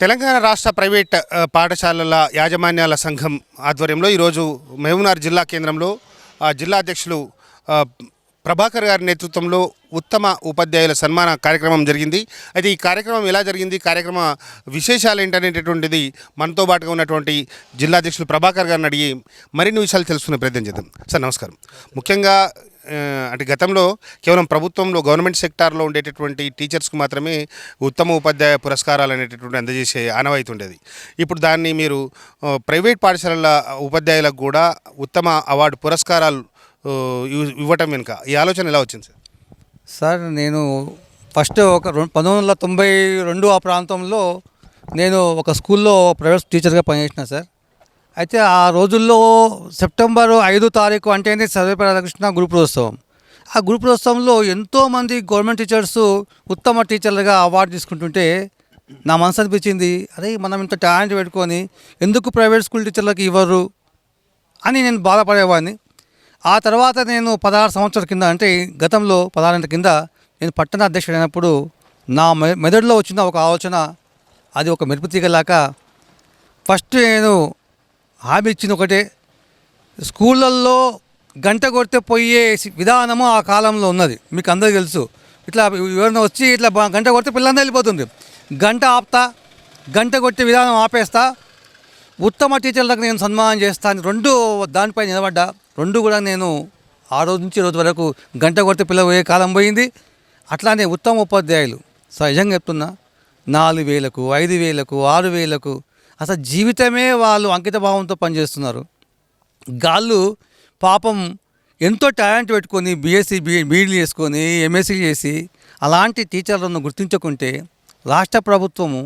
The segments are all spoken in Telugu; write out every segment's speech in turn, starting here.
తెలంగాణ రాష్ట్ర ప్రైవేట్ పాఠశాలల యాజమాన్యాల సంఘం ఆధ్వర్యంలో ఈరోజు మహబూబ్నగర్ జిల్లా కేంద్రంలో జిల్లా అధ్యక్షులు ప్రభాకర్ గారి నేతృత్వంలో ఉత్తమ ఉపాధ్యాయుల సన్మాన కార్యక్రమం జరిగింది. అయితే ఈ కార్యక్రమం ఎలా జరిగింది? కార్యక్రమ విశేషాలు ఏంటనేటటువంటిది మనతో పాటుగా ఉన్నటువంటి జిల్లా అధ్యక్షులు ప్రభాకర్ గారిని అడిగి మరిన్ని విషయాలు తెలుసుకునే ప్రయత్నం చేద్దాం. సార్ నమస్కారం. ముఖ్యంగా అంటే గతంలో కేవలం ప్రభుత్వంలో గవర్నమెంట్ సెక్టార్లో ఉండేటటువంటి టీచర్స్కి మాత్రమే ఉత్తమ ఉపాధ్యాయ పురస్కారాలు అనేటటువంటి అందజేసే ఆనవాయితీ ఉండేది. ఇప్పుడు దాన్ని మీరు ప్రైవేట్ పాఠశాలల ఉపాధ్యాయులకు కూడా ఉత్తమ అవార్డు పురస్కారాలు ఇవ్వటం వెనుక ఈ ఆలోచన ఎలా వచ్చింది సార్? సార్ నేను ఫస్ట్ ఒక రెండు పంతొమ్మిది వందల తొంభై రెండు ఆ ప్రాంతంలో నేను ఒక స్కూల్లో ప్రైవేట్ టీచర్గా పనిచేసిన సార్. అయితే ఆ రోజుల్లో సెప్టెంబర్ ఐదు తారీఖు అంటేనే సర్వేపల్లి రాధాకృష్ణ గురుప్రోత్సవం ఆ గురుప్రోత్సవంలో ఎంతోమంది గవర్నమెంట్ టీచర్స్ ఉత్తమ టీచర్లుగా అవార్డు తీసుకుంటుంటే నా మనసు అనిపించింది అరే మనం ఇంత టాలెంట్ పెట్టుకొని ఎందుకు ప్రైవేట్ స్కూల్ టీచర్లకు ఇవ్వరు అని నేను బాధపడేవాడిని. ఆ తర్వాత నేను పదహారు సంవత్సరాల కింద అంటే గతంలో పదహారు కింద నేను పట్టణ అధ్యక్షుడైనప్పుడు నా మె- మెదడులో వచ్చిన ఒక ఆలోచన అది ఒక మెరుపు తీగలాక ఫస్ట్ నేను హామీ ఇచ్చింది ఒకటే. స్కూళ్ళల్లో గంట కొడితే పోయే విధానము ఆ కాలంలో ఉన్నది. మీకు అందరికీ తెలుసు. ఇట్లా ఎవరైనా వచ్చి ఇట్లా గంట కొడితే పిల్లలందరూ వెళ్ళిపోతుంది. గంట ఆపుతా గంట కొట్టే విధానం ఆపేస్తా. ఉత్తమ టీచర్లకు నేను సన్మానం చేస్తాను రెండు దానిపై నిలబడ్డా. రెండు కూడా నేను ఆ రోజు నుంచి రోజు వరకు గంట కొడితే పిల్లలు పోయే కాలం పోయింది. అట్లానే ఉత్తమ ఉపాధ్యాయులు. సహజంగా చెప్తున్నా. నాలుగు వేలకు ఐదు వేలకు ఆరు వేలకు అసలు జీవితమే వాళ్ళు అంకిత భావంతో పనిచేస్తున్నారు. గాళ్ళు పాపం ఎంతో టాలెంట్ పెట్టుకొని బీఎస్సీ బీ బీఈడీ చేసుకొని ఎంఎస్సీ చేసి అలాంటి టీచర్లను గుర్తించకుంటే రాష్ట్ర ప్రభుత్వము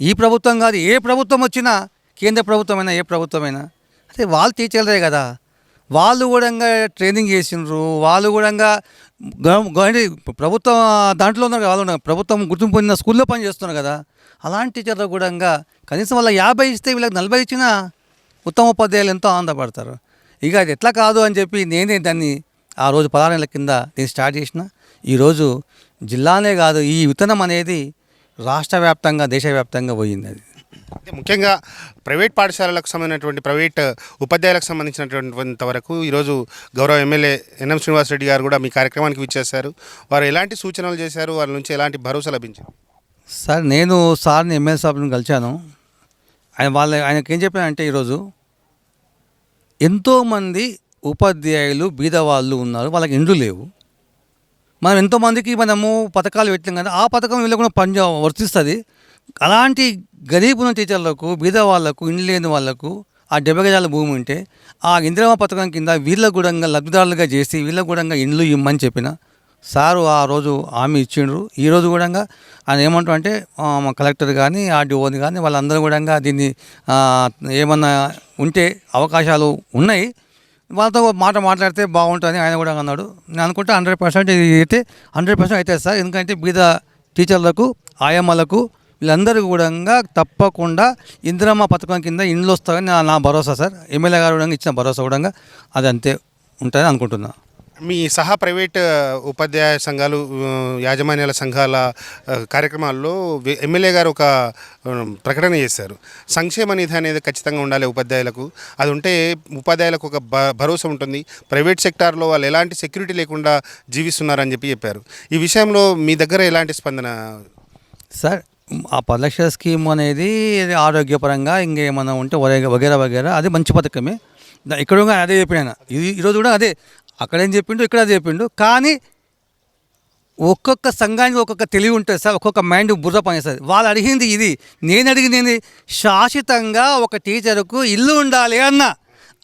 ఈ ప్రభుత్వం కాదు ఏ ప్రభుత్వం వచ్చినా కేంద్ర ప్రభుత్వమైనా ఏ ప్రభుత్వమైనా అదే వాళ్ళు టీచర్లే కదా. వాళ్ళు కూడా ట్రైనింగ్ చేసిండ్రు. వాళ్ళు కూడా గవ- ప్రభుత్వం దాంట్లో ఉన్నారు వాళ్ళు ఉన్నారు. ప్రభుత్వం గుర్తింపు పొందిన స్కూల్లో పని చేస్తున్నారు కదా. అలాంటి టీచర్లు కూడా కనీసం వాళ్ళ యాభై ఇస్తే వీళ్ళకి నలభై ఇచ్చినా ఉత్తమ ఉపాధ్యాయులు ఎంతో ఆనందపడతారు. ఇక అది ఎట్లా కాదు అని చెప్పి నేనే దాన్ని ఆ రోజు పదహారేళ్ళ కింద నేను స్టార్ట్ చేసిన. ఈరోజు జిల్లానే కాదు ఈ విత్తనం అనేది రాష్ట్ర వ్యాప్తంగా దేశవ్యాప్తంగా పోయింది అది. అంటే ముఖ్యంగా ప్రైవేట్ పాఠశాలలకు సంబంధించినటువంటి ప్రైవేట్ ఉపాధ్యాయులకు సంబంధించినటువంటి వరకు ఈరోజు గౌరవ ఎమ్మెల్యే ఎన్ఎం శ్రీనివాసరెడ్డి గారు కూడా మీ కార్యక్రమానికి విచ్చేశారు. వారు ఎలాంటి సూచనలు చేశారు? వారి నుంచి ఎలాంటి భరోసా లభించింది? సార్ నేను సార్ని ఎమ్మెల్యే సాబ్ని కలిశాను. ఆయన వాళ్ళ ఆయనకి ఏం చెప్పానంటే ఈరోజు ఎంతోమంది ఉపాధ్యాయులు బీదవాళ్ళు ఉన్నారు వాళ్ళకి ఇండ్లు లేవు. మనం ఎంతోమందికి మనము పథకాలు పెట్టాం కదా ఆ పథకం వీళ్ళకు కూడా పని వర్తిస్తుంది. అలాంటి గరీబ్ ఉన్న టీచర్లకు బీద వాళ్ళకు ఇండ్లు లేని వాళ్ళకు ఆ డెబ్బై గజాల భూమి ఉంటే ఆ ఇందిరమ్మ పథకం కింద వీళ్ళ కూడా లబ్ధిదారులుగా చేసి వీళ్ళ కూడా ఇండ్లు ఇమ్మని చెప్పిన సారు ఆ రోజు హామీ ఇచ్చిండ్రు. ఈ రోజు కూడా ఆయన ఏమంటారు అంటే మా కలెక్టర్ కానీ ఆర్డీఓని కానీ వాళ్ళందరూ కూడా దీన్ని ఏమన్నా ఉంటే అవకాశాలు ఉన్నాయి. వాళ్ళతో మాట మాట్లాడితే బాగుంటుంది ఆయన కూడా అన్నాడు. నేను అనుకుంటే హండ్రెడ్ పర్సెంట్ ఇది అయితే హండ్రెడ్ పర్సెంట్ అవుతుంది సార్. ఎందుకంటే బీద టీచర్లకు ఆయమ్మలకు వీళ్ళందరూ కూడా తప్పకుండా ఇందిరమ్మ పథకం కింద ఇండ్లు వస్తాయని నా భరోసా సార్. ఎమ్మెల్యే గారు కూడా ఇచ్చిన భరోసా కూడా అది అంతే ఉంటుందని అనుకుంటున్నా. మీ సహా ప్రైవేట్ ఉపాధ్యాయ సంఘాలు యాజమాన్యాల సంఘాల కార్యక్రమాల్లో ఎమ్మెల్యే గారు ఒక ప్రకటన చేశారు. సంక్షేమ నిధి అనేది ఖచ్చితంగా ఉండాలి ఉపాధ్యాయులకు. అది ఉంటే ఉపాధ్యాయులకు ఒక భరోసా ఉంటుంది. ప్రైవేట్ సెక్టార్లో వాళ్ళు ఎలాంటి సెక్యూరిటీ లేకుండా జీవిస్తున్నారని చెప్పి చెప్పారు. ఈ విషయంలో మీ దగ్గర ఎలాంటి స్పందన? సార్ ఆ పది లక్షల స్కీమ్ అనేది ఆరోగ్యపరంగా ఇంకేమన్నా ఉంటే వగేరా వగేరా వగేరా అది మంచి పథకమే. ఇక్కడ అదే చెప్పిన ఇది ఈరోజు కూడా అదే. అక్కడేం చెప్పిండు ఇక్కడ అదే చెప్పిండు. కానీ ఒక్కొక్క సంఘానికి ఒక్కొక్క తెలివి ఉంటుంది సార్ ఒక్కొక్క మైండ్ బుర్ర పనిస్తుంది వాళ్ళు అడిగింది ఇది. నేను అడిగింది ఏంది? శాశ్వతంగా ఒక టీచర్కు ఇల్లు ఉండాలి అన్న.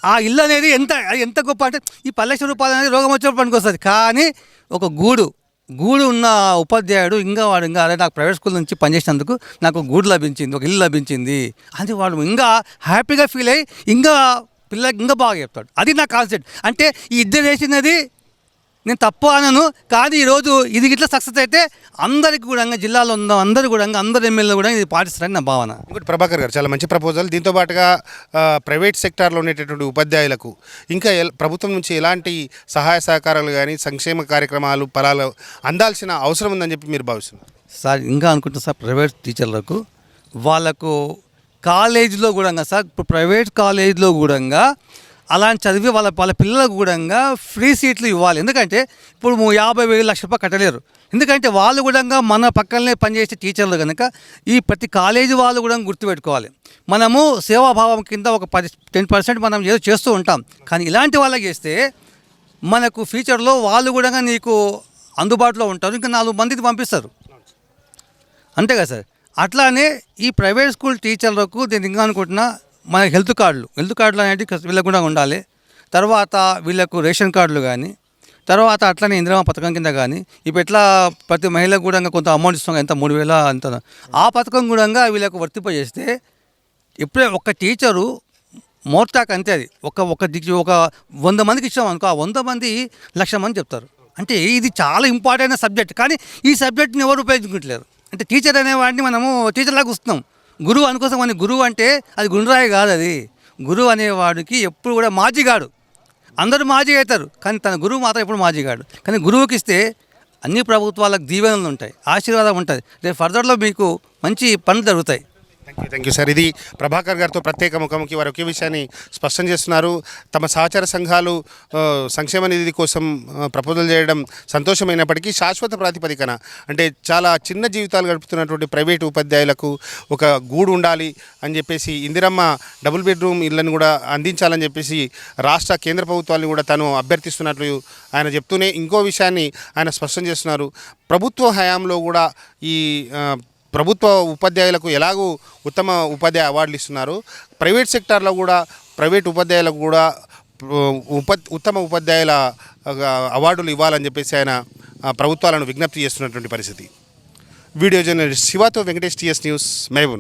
ఆ ఇల్లు అనేది ఎంత అది ఎంత గొప్ప అంటే ఈ పది లక్షల రూపాయలు అనేది రోగం వచ్చినప్పుడు పనికి వస్తుంది కానీ ఒక గూడు గూడు ఉన్న ఉపాధ్యాయుడు ఇంకా వాడు ఇంకా అదే నాకు ప్రైవేట్ స్కూల్ నుంచి పనిచేసినందుకు నాకు గూడు లభించింది ఒక ఇల్లు లభించింది. అది వాడు ఇంకా హ్యాపీగా ఫీల్ అయ్యి ఇంకా పిల్లలకి ఇంకా బాగా చెప్తాడు. అది నా కాన్సెప్ట్ అంటే ఈ ఇద్దరు వేసినది నేను తప్పు అనను కానీ ఈరోజు ఇది ఇట్లా సక్సెస్ అయితే అందరికి కూడా జిల్లాలో ఉన్న అందరు కూడా అందరు ఎమ్మెల్యేలు కూడా ఇది పాటిస్తారని నా భావన. ఇంకోటి ప్రభాకర్ గారు చాలా మంచి ప్రపోజల్ దీంతో పాటుగా ప్రైవేట్ సెక్టార్లో ఉండేటటువంటి ఉపాధ్యాయులకు ఇంకా ప్రభుత్వం నుంచి ఎలాంటి సహాయ సహకారాలు కానీ సంక్షేమ కార్యక్రమాలు ఫలాలు అందాల్సిన అవసరం ఉందని చెప్పి మీరు భావిస్తున్నారు. సార్ ఇంకా అనుకుంటున్నా సార్ ప్రైవేట్ టీచర్లకు వాళ్ళకు కాలేజీలో కూడా సార్ ఇప్పుడు ప్రైవేట్ కాలేజీలో కూడా అలాంటి చదివి వాళ్ళ వాళ్ళ పిల్లలకు కూడా ఫ్రీ సీట్లు ఇవ్వాలి. ఎందుకంటే ఇప్పుడు యాభై వేలు లక్ష రూపాయలు కట్టలేరు. ఎందుకంటే వాళ్ళు కూడా మన పక్కనే పనిచేసే టీచర్లు కనుక ఈ ప్రతి కాలేజీ వాళ్ళు కూడా గుర్తుపెట్టుకోవాలి. మనము సేవాభావం కింద ఒక పది టెన్ పర్సెంట్ మనం ఏదో చేస్తూ ఉంటాం. కానీ ఇలాంటి వాళ్ళకి చేస్తే మనకు ఫ్యూచర్లో వాళ్ళు కూడా నీకు అందుబాటులో ఉంటారు. ఇంకా నాలుగు మందికి పంపిస్తారు. అంతే కదా సార్? అట్లానే ఈ ప్రైవేట్ స్కూల్ టీచర్లకు నేను ఇంకా అనుకుంటున్నా మన హెల్త్ కార్డులు. హెల్త్ కార్డులు అనేవి వీళ్ళకు కూడా ఉండాలి. తర్వాత వీళ్ళకు రేషన్ కార్డులు కానీ తర్వాత అట్లనే ఇందిరమ్మ పథకం కింద కానీ ఇప్పుడు ఎట్లా ప్రతి మహిళకు కూడా కొంత అమౌంట్ ఇస్తాం ఎంత మూడు వేల అంత. ఆ పథకం కూడా వీళ్ళకు వర్తింపజేస్తే ఇప్పుడే ఒక టీచరు మోర్టాక్ అంతే అది. ఒక ఒక ఒక వంద మందికి ఇచ్చాం అనుకో ఆ వంద మంది లక్ష మంది చెప్తారు. అంటే ఇది చాలా ఇంపార్టెంట్ సబ్జెక్ట్. కానీ ఈ సబ్జెక్ట్ని ఎవరు ఉపయోగించుకుంటలేరు. అంటే టీచర్ అనేవాడిని మనము టీచర్ లాగా వస్తున్నాం గురువు అనుకోసం అని గురువు అంటే అది గుండ్రాయి కాదు అది. గురువు అనేవాడికి ఎప్పుడు కూడా మాజీగాడు. అందరూ మాజీ అవుతారు కానీ తన గురువు మాత్రం ఎప్పుడు మాజీగాడు. కానీ గురువుకి ఇస్తే అన్ని ప్రభుత్వాలకు దీవెనలు ఉంటాయి ఆశీర్వాదం ఉంటుంది. రేపు ఫర్దర్లో మీకు మంచి పనులు జరుగుతాయి. Thank you thank you sir ఇది ప్రభాకర్ గారితో ప్రత్యేక ముఖాముఖి. వారు ఒకే విషయాన్ని స్పష్టం చేస్తున్నారు. తమ సహచార సంఘాలు సంక్షేమ నిధి కోసం ప్రపోజల్ చేయడం సంతోషమైనప్పటికీ శాశ్వత ప్రాతిపదికన అంటే చాలా చిన్న జీవితాలు గడుపుతున్నటువంటి ప్రైవేటు ఉపాధ్యాయులకు ఒక గూడు ఉండాలి అని చెప్పేసి ఇందిరమ్మ డబుల్ బెడ్రూమ్ ఇళ్ళను కూడా అందించాలని చెప్పేసి రాష్ట్ర కేంద్ర ప్రభుత్వాలను కూడా తను అభ్యర్థిస్తున్నట్లు ఆయన చెప్తూనే ఇంకో విషయాన్ని ఆయన స్పష్టం చేస్తున్నారు. ప్రభుత్వ హయాంలో కూడా ఈ ప్రభుత్వ ఉపాధ్యాయులకు ఎలాగూ ఉత్తమ ఉపాధ్యాయ అవార్డులు ఇస్తున్నారు. ప్రైవేట్ సెక్టార్లో కూడా ప్రైవేట్ ఉపాధ్యాయులకు కూడా ఉప ఉత్తమ ఉపాధ్యాయుల అవార్డులు ఇవ్వాలని చెప్పేసి ఆయన ప్రభుత్వాలను విజ్ఞప్తి చేస్తున్నటువంటి పరిస్థితి. వీడియో జర్నలిస్ట్ శివాతో వెంకటేష్ టీఎస్ న్యూస్ మహబూబ్